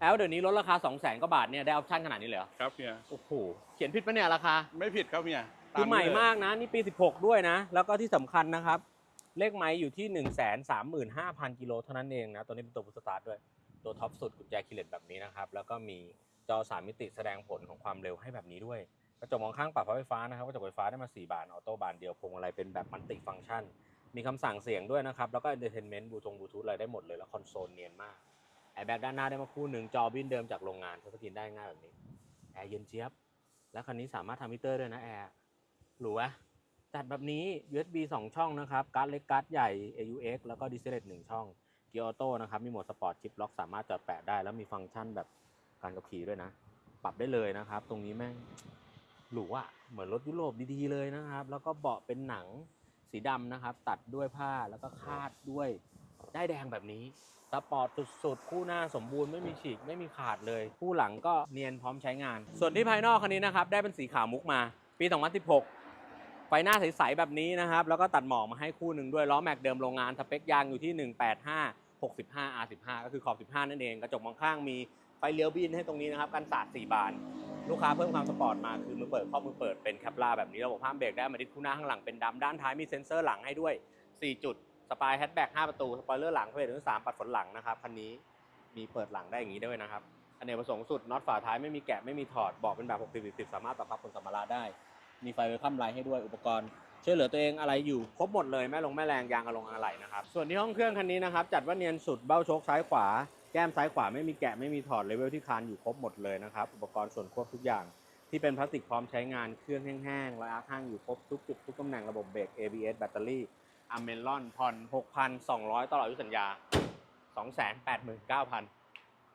แล้วเดี๋ยวนี้ลดราคา 2 0 0แสนกว่าบาทเนี่ยได้ออปชั่นขนาดนี้เลยเหรอครับเฮียโอ้โหเขียนผิดปะเนี่ยราคาไม่ผิดครับเฮียคือใหม่ตนี้เลยมากนะ นี่ปี 16 ด้วยนะ แล้วก็ที่สำคัญนะครับ เลขไม้อยู่ที่ 1 3 5 0 0 0กิโลเท่านั้นเองนะ ตัวนี้เป็นตัวบูสตาร์ทด้วย ตัวท็อปสุดกุญแจคีย์เลตแบบนี้นะครับ แล้วก็มีจอ 3 มิติแสดงผลของความเร็วให้แบบนี้ด้วย กระจกมองข้างปรับไฟฟ้านะครับกระจกไฟฟ้าได้มา 4 บาน ออโต้บานเดียวพวงอะไรเป็นแบบมันติฟังก์ชัน มีคำสั่งเสียงด้วยนะครับ แล้วก็เอนเตอร์เทนเมนต์บลูทงบลูทูธอะไรได้หมดเลย แล้วคอนโซลเนียนมาก แอร์แบ็กด้านหน้าได้มาคู่หนึ่งจอบินเดิมจากโรงงานทัชสกรีนได้ง่ายแบบนี้แอร์เย็นเจี๊ยบ แล้วคันนี้สามารถทำมิเตอร์ด้วยนะแอร์หรูวะจัดแบบนี้ USB 2 ช่องนะครับ การ์ดเล็กการ์ดใหญ่ AUX แล้วก็ดิสเลต1ช่อง เกียร์ออโต้นะครับ มีโหมดสปอร์ตชิปล็อกสามารถจอดแปะได้ แล้วมีฟังก์ชันแบบการขับขี่ด้วยนะ ปรับได้เลยนะครับ ตรงนี้แม่งหรูอะเหมือนรถยุโรปดีๆเลยนะครับ แล้วก็เบาะเป็นหนังสีดำนะครับ ตัดด้วยผ้าแล้วก็คาดด้วย ได้แดงแบบนี้สปอร์ตสุดๆ คู่หน้าสมบูรณ์ไม่มีฉีกไม่มีขาดเลย คู่หลังก็เนียนพร้อมใช้งาน ส่วนที่ภายนอกคันนี้นะครับ ได้เป็นสีขาวมุกมา ปี 2016 ไฟหน้าใสๆแบบนี้นะครับ แล้วก็ตัดหมอกมาให้คู่หนึ่งด้วยล้อแม็กเดิมโรงงานสเปคยางอยู่ที่ 185 65 R15 ก็คือขอบ 15 นั่นเอง กระจกมองข้างมีไฟเลี้ยวบินให้ตรงนี้นะครับกันสาด4บาน ลูกค้าเพิ่มความสปอร์ตมาคือมือเปิดข้อมือเปิดเป็นแคปลาแบบนี้ระบบห้ามเบรกได้มาดิสคู่หน้าข้างหลังเป็นดำด้านท้ายมีเซ็นเซอร์หลังให้ด้วย 4 จุด สปายแฮชแบ็ก5ประตูสปอยเลอร์หลังเพลทถึง3ปัดฝนหลังนะครับคันนี้มีเปิดหลังได้อย่างนี้ด้วยนะครับอเนกประสงค์สุดน็อตฝาท้ายไม่มีแกะไม่มีถอดบอกเป็นแบบ 60 10สามารถปรับพับคนสัมภาระได้ มีไฟเวลคัมไลท์ให้ด้วยอุปกรณ์ช่วยเหลือตัวเองอะไรอยู่ครบหมดเลยแม่ลงแม่แรงยางอะลงอะไหล่นะครับส่วนที่ห้องเครื่องคันนี้นะครับจัดว่าเนียนสุดเบ้าโชคซ้ายขวาแก้มซ้ายขวาไม่มีแกะไม่มีถอดเลเวลที่คานอยู่ครบหมดเลยนะครับอุปกรณ์ส่วนควบทุกอย่าง ที่เป็นพลาสติกพร้อมใช้งานเครื่องแห้งๆและอาร์คห้างอยู่ครบทุกจุดทุกตำแหน่งระบบเบรก ABS แบตเตอรี่ อเมลอนผ่อน6,200 ตลอดอายุสัญญา 289,000